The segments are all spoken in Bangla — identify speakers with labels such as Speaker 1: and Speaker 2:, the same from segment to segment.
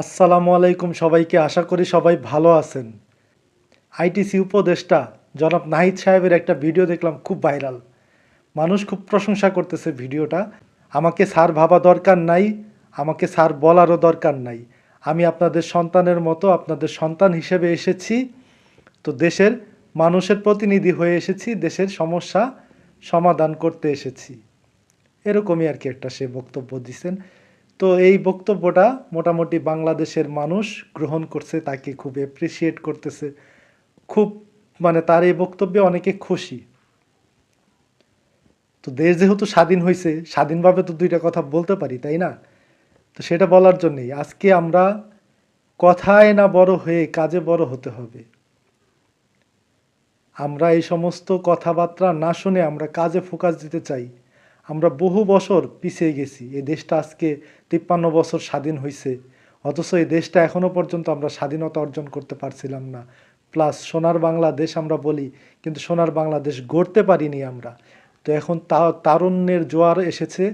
Speaker 1: আসসালামু আলাইকুম সবাইকে। আশা করি সবাই ভালো আছেন। আইটিসি উপদেষ্টা জনাব নাহিদ সাহেবের একটা ভিডিও দেখলাম, খুব ভাইরাল। মানুষ খুব প্রশংসা করতেছে ভিডিওটা। আমাকে স্যার ভাবা দরকার নাই, আমাকে স্যার বলারও দরকার নাই। আমি আপনাদের সন্তানের মতো, আপনাদের সন্তান হিসেবে এসেছি। তো দেশের মানুষের প্রতিনিধি হয়ে এসেছি, দেশের সমস্যা সমাধান করতে এসেছি। এরকমই আর কি একটা সে বক্তব্য দিছেন। তো এই বক্তব্যটা মোটামুটি বাংলাদেশের মানুষ গ্রহণ করছে, তাকে খুব অ্যাপ্রিসিয়েট করতেছে। খুব মানে তার এই বক্তব্যে অনেকে খুশি। তো দেশ যেহেতু স্বাধীন হয়েছে স্বাধীনভাবে তো দুইটা কথা বলতে পারি, তাই না? তো সেটা বলার জন্যেই আজকে আমরা কথায় না বড় হয়ে কাজে বড় হতে হবে। আমরা এই সমস্ত কথাবার্তা না শুনে আমরা কাজে ফোকাস দিতে চাই। আমরা বহু বছর পিছিয়ে গেছি। এই দেশটা আজকে তিপ্পান্ন বছর স্বাধীন হয়েছে অথচ এই দেশটা এখনও পর্যন্ত আমরা স্বাধীনতা অর্জন করতে পারছিলাম না। প্লাস সোনার বাংলাদেশ আমরা বলি, কিন্তু সোনার বাংলাদেশ গড়তে পারিনি আমরা। তো এখন তারুণ্যের জোয়ার এসেছে।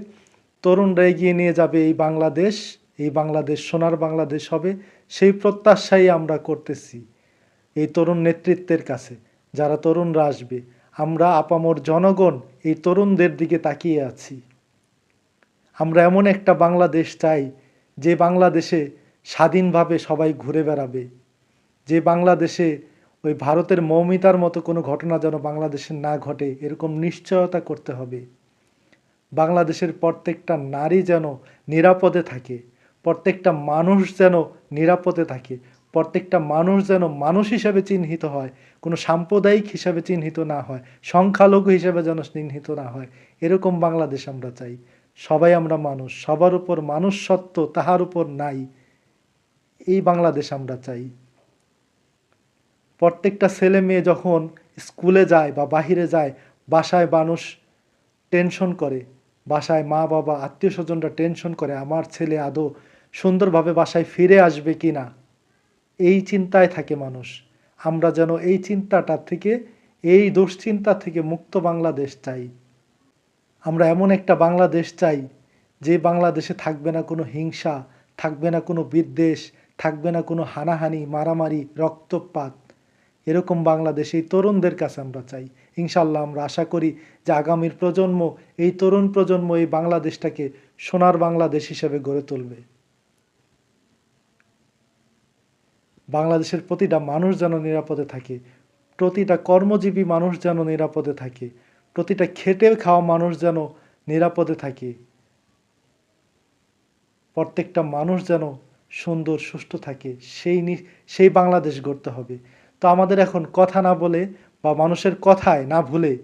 Speaker 1: তরুণরা এগিয়ে নিয়ে যাবে এই বাংলাদেশ এই বাংলাদেশ, সোনার বাংলাদেশ হবে, সেই প্রত্যাশাই আমরা করতেছি এই তরুণ নেতৃত্বের কাছে। যারা তরুণরা আসবে আমরা আপামর জনগণ এই তরুণদের দিকে তাকিয়ে আছি। আমরা এমন একটা বাংলাদেশ চাই, যে বাংলাদেশে স্বাধীনভাবে সবাই ঘুরে বেড়াবে, যে বাংলাদেশে ওই ভারতের মৌমিতার মতো কোনো ঘটনা যেন বাংলাদেশে না ঘটে, এরকম নিশ্চয়তা করতে হবে। বাংলাদেশের প্রত্যেকটা নারী যেন নিরাপদে থাকে, প্রত্যেকটা মানুষ যেন নিরাপদে থাকে প্রত্যেকটা মানুষ যেন মানুষ হিসাবে চিহ্নিত হয়, কোনো সাম্প্রদায়িক হিসাবে চিহ্নিত না হয়, সংখ্যালঘু হিসাবে যেন চিহ্নিত না হয়, এরকম বাংলাদেশ আমরা চাই। সবাই আমরা মানুষ, সবার উপর মানুষ সত্য তাহার উপর নাই, এই বাংলাদেশ আমরা চাই। প্রত্যেকটা ছেলে মেয়ে যখন স্কুলে যায় বা বাহিরে যায়, বাসায় মানুষ টেনশন করে, বাসায় মা বাবা, আত্মীয় স্বজনরা টেনশন করে, আমার ছেলে আদৌ সুন্দরভাবে বাসায় ফিরে আসবে কি না এই চিন্তায় থাকে মানুষ। আমরা যেন এই চিন্তাটা থেকে, এই দুশ্চিন্তা থেকে মুক্ত বাংলাদেশ চাই। আমরা এমন একটা বাংলাদেশ চাই, যে বাংলাদেশে থাকবে না কোনো হিংসা, থাকবে না কোনো বিদ্বেষ, থাকবে না কোনো হানাহানি, মারামারি, রক্তপাত। এরকম বাংলাদেশ এই তরুণদের কাছে আমরা চাই। ইনশাল্লাহ আমরা আশা করি যে আগামীর প্রজন্ম, এই তরুণ প্রজন্ম এই বাংলাদেশটাকে সোনার বাংলাদেশ হিসেবে গড়ে তুলবে। বাংলাদেশের প্রতিটা মানুষ যেন নিরাপদে থাকে, প্রতিটা কর্মজীবী মানুষ যেন নিরাপদে থাকে, প্রতিটা খেটে খাওয়া মানুষ যেন নিরাপদে থাকে। প্রত্যেকটা মানুষ যেন সুন্দর, সুস্থ থাকে, সেই সেই বাংলাদেশ গড়তে হবে। তো আমাদের এখন কথা না বলে বা মানুষের কথায় না ভুলে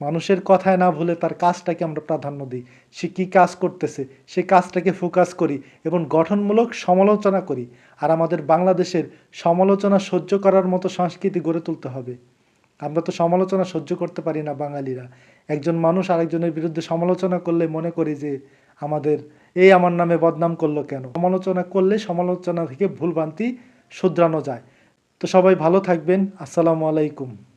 Speaker 1: মানুষের কথায় না ভুলে তার কাজটাকে আমরা প্রাধান্য দিই। সে কী কাজ করতেছে, সে কাজটাকে ফোকাস করি এবং গঠনমূলক সমালোচনা করি। আর আমাদের বাংলাদেশের সমালোচনা সহ্য করার মতো সংস্কৃতি গড়ে তুলতে হবে। আমরা তো সমালোচনা সহ্য করতে পারি না বাঙালিরা। একজন মানুষ আরেকজনের বিরুদ্ধে সমালোচনা করলে মনে করি যে আমাদের এই আমার নামে বদনাম করল কেন? সমালোচনা করলে সমালোচনা থেকে ভুলভ্রান্তি শুধরানো যায়। তো সবাই ভালো থাকবেন। আসসালামু আলাইকুম।